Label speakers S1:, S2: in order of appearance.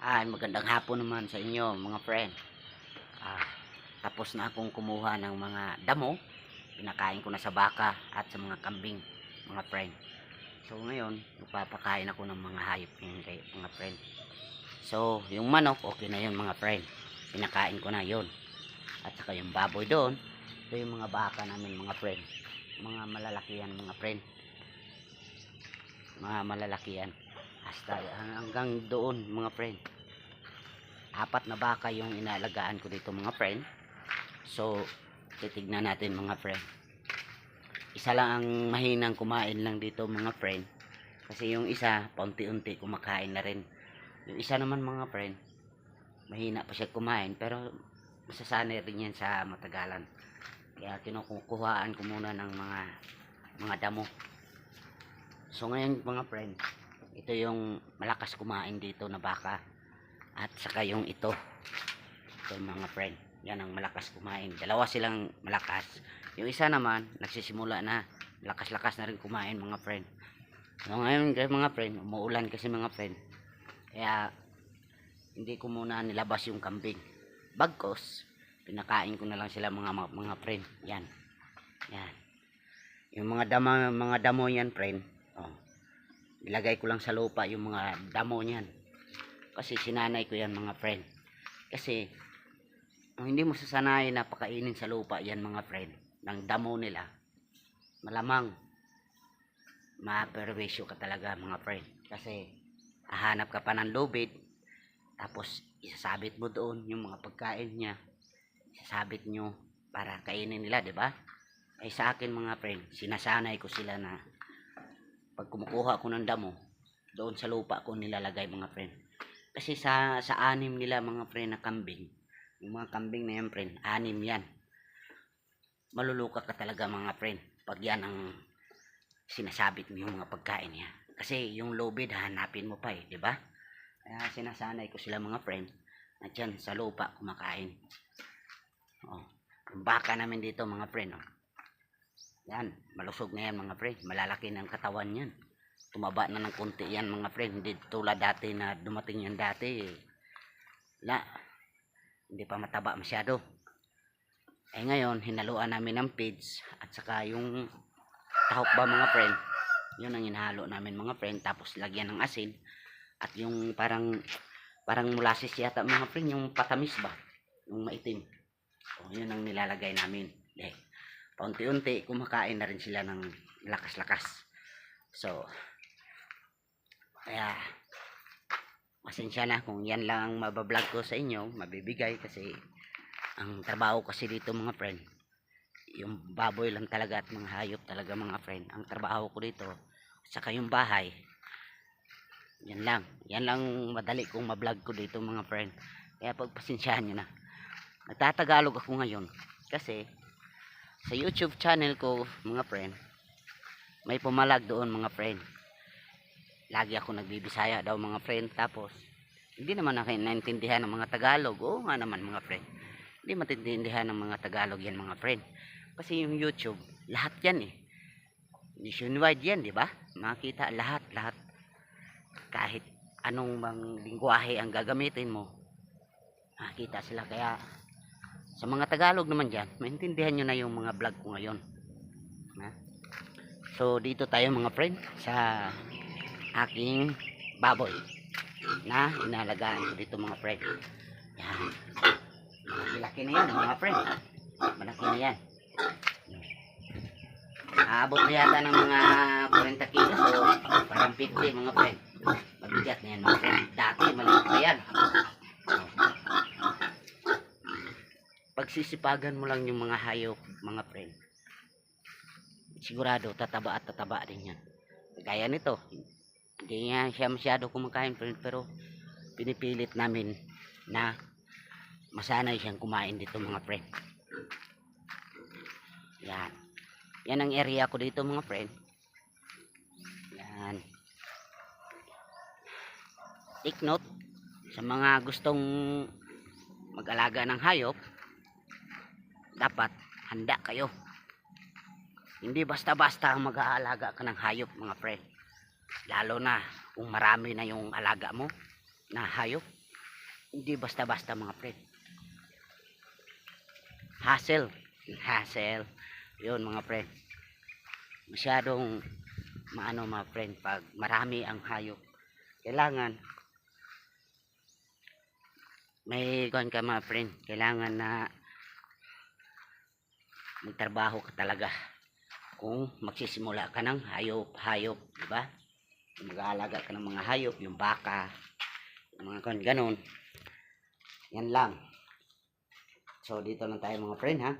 S1: Ay, magandang hapon naman sa inyo, mga friend. Ah, tapos na akong kumuha ng mga damo. Pinakain ko na sa baka at sa mga kambing, mga friend. So, ngayon, magpapakain ako ng mga hayop ngayon kay mga friend. So, yung manok, okay na yun, mga friend. Pinakain ko na yun. At saka yung baboy doon, ito yung mga baka namin, mga friend. Mga malalaki yan, mga friend. Mga malalaki yan. Hasta hanggang doon mga friend. Apat na baka yung inalagaan ko dito mga friend. So, titignan natin mga friend. Isa lang ang mahinang kumain lang dito mga friend. Kasi yung isa, paunti-unti kumakain na rin. Yung isa naman mga friend, mahina pa siya kumain. Pero masasanay rin yan sa matagalan. Kaya kinukuhaan ko muna ng mga mga damo. So ngayon mga friend, ito yung malakas kumain dito na baka. At saka yung ito. Ito mga friend. Yan ang malakas kumain. Dalawa silang malakas. Yung isa naman, nagsisimula na. Lakas-lakas na rin kumain mga friend. So ngayon guys mga friend, umuulan kasi mga friend. Kaya hindi ko muna nilabas yung kambing. Bagkos, pinakain ko na lang sila mga mga, mga friend. Yan. Yan. Yung mga damo, mga damo yan friend. Ilagay ko lang sa lupa yung mga damo niyan. Kasi sinanay ko yan mga friend. Kasi kung hindi mo sasanay na pakainin sa lupa yan mga friend ng damo nila malamang maperwisyo ka talaga mga friend. Kasi hahanap ka pa ng lubid tapos isasabit mo doon yung mga pagkain niya. Isasabit nyo para kainin nila, ba? Ay sa akin mga friend, sinasanay ko sila na pag kumukuha ako ng damo, doon sa lupa ko nilalagay mga friend. Kasi sa sa anim nila mga friend na kambing, yung mga kambing na yan friend, anim yan. Maluluka ka talaga mga friend pag yan ang sinasabit mo yung mga pagkain niya. Kasi yung lubid hanapin mo pa eh, di ba? Kaya sinasanay ko sila mga friend na dyan sa lupa kumakain. Oh, baka namin dito mga friend, oh. Yan, malusog na yan mga friend. Malalaki ng katawan yan. Tumaba na ng konti yan mga friend. Hindi tulad dati na dumating yan dati. La, hindi pa mataba masyado. Eh ngayon, hinaluan namin ng feeds at saka yung tahok ba mga friend. Yun ang hinahalo namin mga friend. Tapos lagyan ng asin. At yung parang parang molasses yata mga friend. Yung patamis ba? Yung maitim. So, yun ang nilalagay namin. Eh, paunti-unti kumakain na rin sila ng lakas-lakas. So, kaya pasensya na kung yan lang ang mabablog ko sa inyo, mabibigay kasi ang trabaho kasi dito mga friend, yung baboy lang talaga at mga hayop talaga mga friend. Ang trabaho ko dito, saka yung bahay, yan lang. Yan lang madali kong mablog ko dito mga friend. Kaya pagpasensyahan nyo na. Nagtatagalog ako ngayon kasi sa YouTube channel ko, mga friend, may pumalag doon, mga friend. Lagi ako nagbibisaya daw, mga friend. Tapos, hindi naman ako naintindihan ng mga Tagalog. Oo nga naman, mga friend. Hindi matintindihan ng mga Tagalog yan, mga friend. Kasi yung YouTube, lahat yan eh. Nationwide yan, di ba? Makita lahat, lahat. Kahit anong bang lingwahe ang gagamitin mo, makita sila. Kaya, sa mga Tagalog naman dyan, maintindihan nyo na yung mga vlog ko ngayon. Ha? So, dito tayo mga friend sa aking baboy na inalagaan ko dito mga friend. Yan. Malaki na yan mga friend. Malaki na yan. Aabot na yata ng mga 40 kilos o parang 50 mga friend. Mabigat na yan mga friend. Dati maliit pa yan. Pagsisipagan mo lang yung mga hayop, mga friend, sigurado tataba at tataba din yan. Kaya nito, hindi nga siya masyado kumakain friend, pero pinipilit namin na masanay siyang kumain dito mga friend. Yan. Yan ang area ko dito mga friend. Yan. Take note sa mga gustong mag-alaga ng hayop, dapat handa kayo. Hindi basta-basta ang mag-aalaga ka ng hayop mga friend. Lalo na kung marami na yung alaga mo na hayop. hindi basta-basta mga friend. Hassle. Hassle. Yun mga friend. Masyadong maano mga friend pag marami ang hayop. Kailangan may kuan ka mga friend. Kailangan na magtrabaho ka talaga. Kung magsisimula ka ng hayop-hayop, di ba? Mag-aalaga ka ng mga hayop, yung baka, mga ganon. Yan lang. So dito lang tayo mga friend ha.